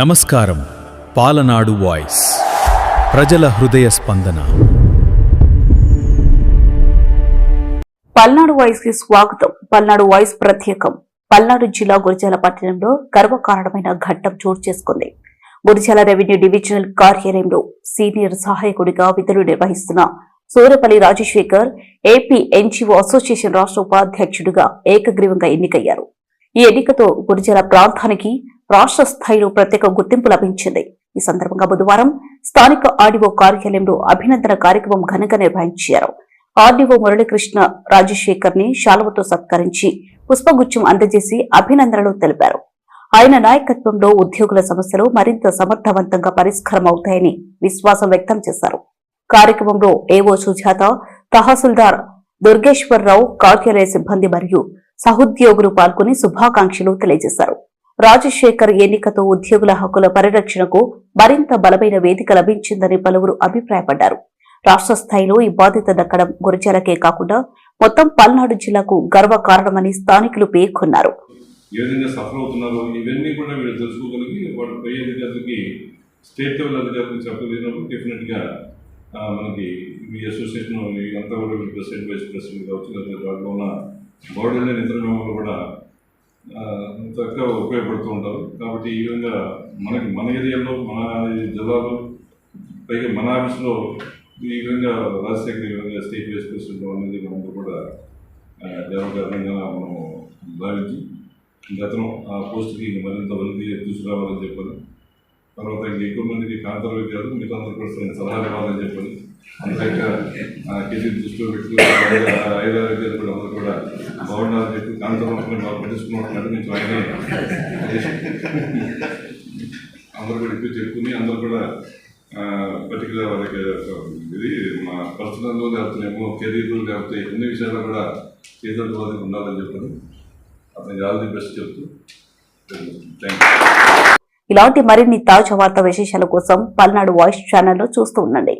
నమస్కారం. పాలనాడు వాయిస్. ప్రజల హృదయ స్పందన. పల్నాడు వాయిస్కి స్వాగతం. పల్నాడు వాయిస్ ప్రత్యేకం. పల్నాడు జిల్లా గురిజాల పట్టణంలో గర్వకారణమైన ఘట్టం చోటు చేసుకుంది. గురిజాల రెవెన్యూ డివిజనల్ కార్యాలయంలో సీనియర్ సహాయకుడిగా విధులు నిర్వహిస్తున్న Surapalli Rajasekhar AP NGO association రాష్ట్ర ఉపాధ్యక్షుడిగా ఏకగ్రీవంగా ఎన్నికయ్యారు. ఈ ఎన్నికతో గురిజాల ప్రాంతానికి రాష్ట్ర స్థాయిలో ప్రత్యేక గుర్తింపు లభించింది. ఈ సందర్భంగా బుధవారం స్థానిక ఆర్డీఓ కార్యాలయంలో అభినందన కార్యక్రమం ఘనంగా నిర్వహించారు. ఆర్డీఓ మురళీకృష్ణ రాజశేఖర్ని శాలువతో సత్కరించి పుష్పగుచ్చం అందజేసి అభినందనలు తెలిపారు. ఆయన నాయకత్వంలో ఉద్యోగుల సమస్యలు మరింత సమర్థవంతంగా పరిష్కారం అవుతాయని విశ్వాసం వ్యక్తం చేశారు. కార్యక్రమంలో ఏవో సుజాత తహసీల్దార్ దుర్గేశ్వరరావు కార్యాలయ సిబ్బంది మరియు సహోద్యోగులు పాల్గొని శుభాకాంక్షలు తెలియజేశారు. రాజశేఖర్ ఎన్నికతో ఉద్యోగుల హక్కుల పరిరక్షణకు మరింత బలమైన వేదిక లభించిందని పలువురు అభిప్రాయపడ్డారు. రాష్ట్ర స్థాయిలో ఈ బాధ్యత దక్కడం గురిజాలకే కాకుండా మొత్తం పల్నాడు జిల్లాకు గర్వ కారణమని స్థానికులు పేర్కొన్నారు. ఏ విధంగా సఫర్ అవుతున్నారో ఇవన్నీ కూడా వీళ్ళు తెలుసుకోగలిగి వాడు పై అధికారులకి స్టేట్ లెవెల్ అధికారులకు చెప్పగలిగినప్పుడు డెఫినెట్గా మనకి మీ అసోసియేషన్ అంతా కూడా ప్రెసిడెంట్ వైస్ ప్రెసిడెంట్ కావచ్చు లేదా వాటిలో ఉన్న బోర్డులో ఇతర మెంబర్లు కూడా చక్కగా ఉపయోగపడుతూ ఉంటారు. కాబట్టి ఈ విధంగా మనకి మన ఏరియాలో మన జిల్లాలో పైగా మన ఆఫీస్లో ఈ విధంగా రాజశేఖర్ ఈ విధంగా స్టేట్ వైస్ ప్రెసిడెంట్ అనేది మనందరూ కూడా ఆ, గర్వకారణంగా మనం భావించి గతం ఆ పోస్ట్కి మరింత వృద్ధి తీసుకురావాలని చెప్పారు. తర్వాత ఇంక ఎక్కువ మందికి కాంతర విద్యార్థులు మిగతా అందరూ కూడా కొన్ని సలహాలు ఇవ్వాలని చెప్పారు అంతేకా కేజీ దృష్టిలో పెట్టుకుని ఐదారు విద్యార్థులు కూడా అందరూ కూడా బాగుండాలని చెప్పి కాంతరం వాళ్ళు పట్టించుకున్నట్టు నేను జాయిన్ అందరూ కూడా ఎక్కువ చెప్పుకుని అందరూ కూడా పర్టికులర్ వాళ్ళకి ఇది మా పర్సనల్ లేకపోతే ఏమో కెరీర్ లేకపోతే ఎన్ని విషయాలు కూడా చేతుల ఉండాలని చెప్పారు అతనికి ఆల్ ది బెస్ట్ చెప్తూ థ్యాంక్ యూ ఇలాంటి మరిన్ని తాజా వార్త విశేషాల కోసం పల్నాడు వాయిస్ ఛానల్లో చూస్తూ ఉండండి.